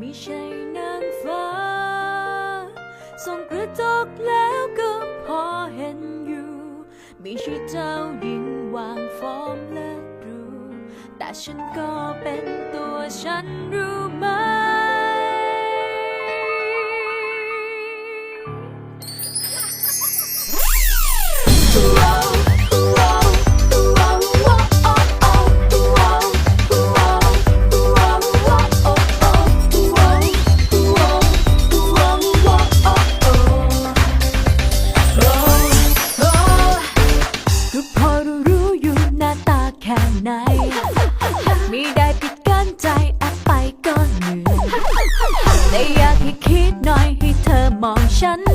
ม่ใช่นางฟ้า ส่งกระจกแล้วก็พอเห็นอยู่มีชีเจ้าหญิงวางฟอร์มและดู แต่ฉันก็เป็นตัวฉันรู้ไหม ฉัน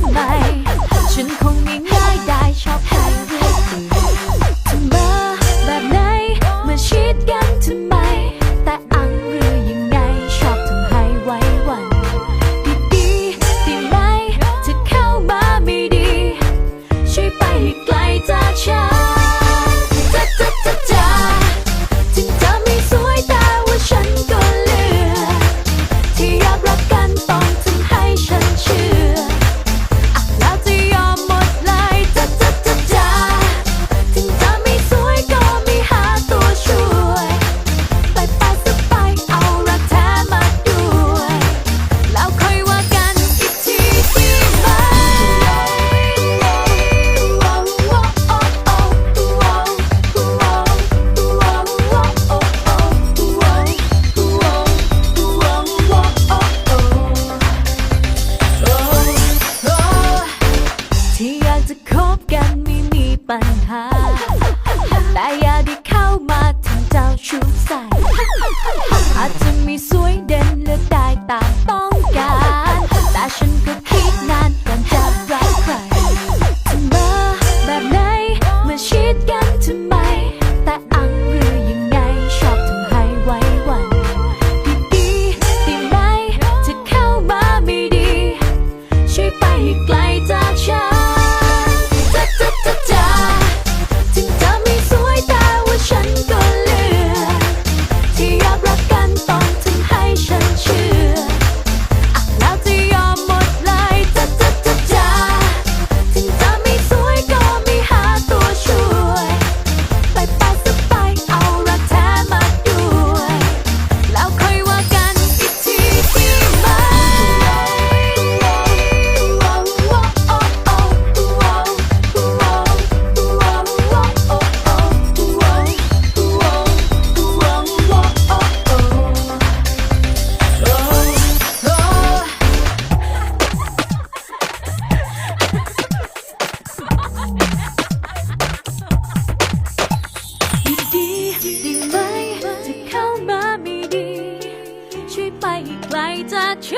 在这。